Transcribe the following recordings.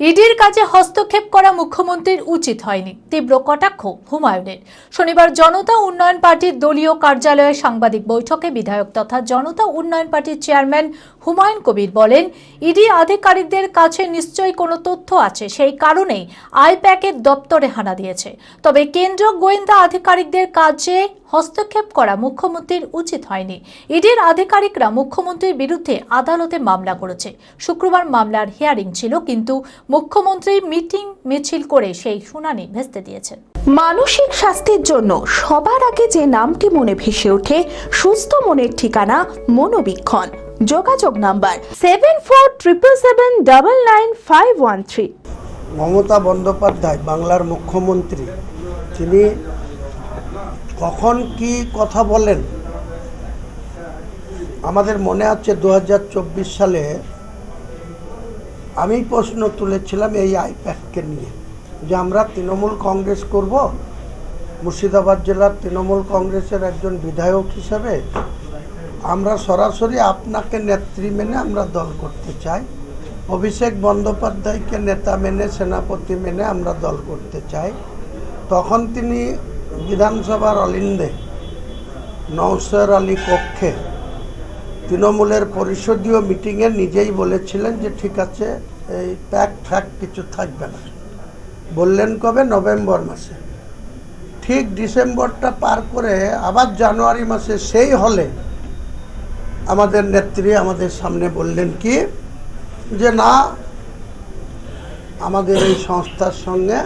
ইডির কাজে হস্তক্ষেপ করা মুখ্যমন্ত্রীর উচিত হয়নি। তীব্র কটাক্ষ হুমায়ুনের। শনিবার জনতা উন্নয়ন পার্টির দলীয় কার্যালয়ে সাংবাদিক বৈঠকে বিধায়ক তথা জনতা উন্নয়ন পার্টির চেয়ারম্যান হুমায়ুন কবির বলেন, ইডি আধিকারিকদের কাছে নিশ্চয়ই কোনো তথ্য আছে। সেই কারণেই আইপ্যাকের দপ্তরে হানা দিয়েছে। তবে কেন্দ্র গোয়েন্দা আধিকারিকদের কাজে হস্তক্ষেপ করা মুখ্যমন্ত্রীর উচিত হয়নি। ইডির আধিকারিকরা মুখ্যমন্ত্রীর বিরুদ্ধে আদালতে মামলা করেছে। শুক্রবার মামলার হিয়ারিং ছিল কিন্তু মুখ্যমন্ত্রী মিটিং মিছিল করে সেই শুনানি ভেস্তে দিয়েছেন। মানসিক স্বাস্থ্যের জন্য সবার আগে যে নামটি মনে ভেসে ওঠে সুস্থ মনের ঠিকানা মনোবীক্ষণ। যোগাযোগ number seven four triple seven double nine five one three Mamata Bandyopadhyay বাংলার মুখ্যমন্ত্রী তিনি কখন কি কথা বলেন আমাদের মনে আছে দু হাজার চব্বিশ সালে আমি প্রশ্ন তুলেছিলাম এই আইপ্যাককে নিয়ে যে আমরা তৃণমূল কংগ্রেস করব? মুর্শিদাবাদ জেলার তৃণমূল কংগ্রেসের একজন বিধায়ক হিসেবে আমরা সরাসরি আপনাকে নেত্রী মেনে আমরা দল করতে চাই। অভিষেক বন্দ্যোপাধ্যায়কে নেতা মেনে, সেনাপতি মেনে আমরা দল করতে চাই। তখন তিনি বিধানসভার অলিন্দে নওসর আলী কক্ষে তৃণমূলের পরিষদীয় মিটিংয়ে নিজেই বলেছিলেন যে ঠিক আছে, এই প্যাক ফ্যাক কিছু থাকবে না। বললেন কবে? নভেম্বর মাসে। ঠিক ডিসেম্বরটা পার করে আবার জানুয়ারি মাসে সেই হলে আমাদের নেত্রী আমাদের সামনে বললেন কি? যে না, আমাদের এই সংস্থার সঙ্গে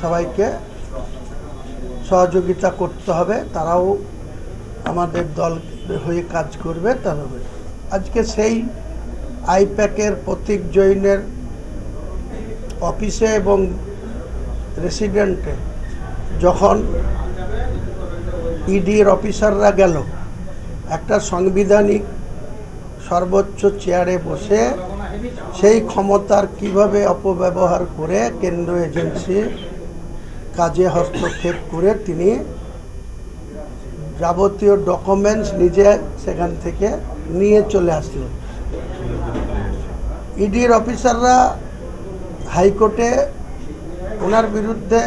সবাইকে সহযোগিতা করতে হবে, তারাও আমাদের দল হয়ে কাজ করবে তবে আজকে সেই আইপ্যাকের প্রতীক জৈনের অফিসে এবং রেসিডেন্টে যখন ইডির অফিসাররা গেল, একটা সাংবিধানিক সর্বোচ্চ চেয়ারে বসে সেই ক্ষমতার কীভাবে অপব্যবহার করে কেন্দ্র এজেন্সি কাজে হস্তক্ষেপ করে তিনি যাবতীয় ডকুমেন্টস নিজে সেখান থেকে নিয়ে চলে আসলেন। ইডির অফিসাররা হাইকোর্টে ওনার বিরুদ্ধে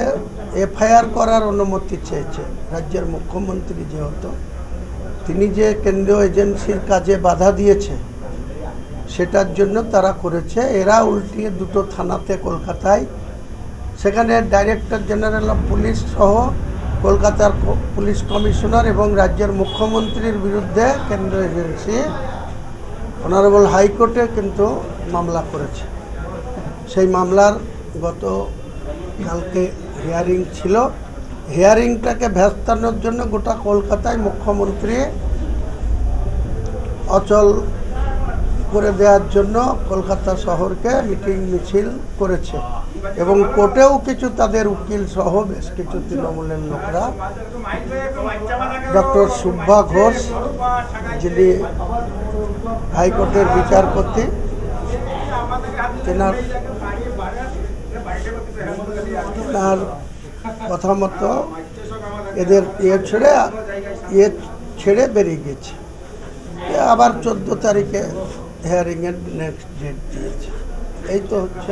এফআইআর করার অনুমতি চেয়েছে। রাজ্যের মুখ্যমন্ত্রী যেহেতু, তিনি যে কেন্দ্রীয় এজেন্সির কাজে বাধা দিয়েছে, সেটার জন্য তারা করেছে। এরা উল্টিয়ে দুটো থানাতে কলকাতায় সেখানে ডাইরেক্টর জেনারেল অফ পুলিশ সহ কলকাতার পুলিশ কমিশনার এবং রাজ্যের মুখ্যমন্ত্রীর বিরুদ্ধে কেন্দ্র এজেন্সি অনারেবল হাইকোর্টে কিন্তু মামলা করেছে। সেই মামলার গত কালকে হিয়ারিং ছিল। হিয়ারিংটাকে ভেস্তানোর জন্য গোটা কলকাতায় মুখ্যমন্ত্রী অচল করে দেওয়ার জন্য কলকাতা শহরকে মিটিং মিছিল করেছে। এবং কোর্টেও কিছু তাদের উকিল সহ বেশ কিছু তৃণমূলের লোকরা। ডক্টর সুব্বা ঘোষ, যিনি হাইকোর্টের বিচারপতি, তেনার তেনার কথা মতো এদের ইয়ে ছেড়ে ইয়ে ছেড়ে বেরিয়ে গেছে। আবার চোদ্দ তারিখে হেয়ারিংয়ের নেক্সট ডেট দিয়েছে। এই তো হচ্ছে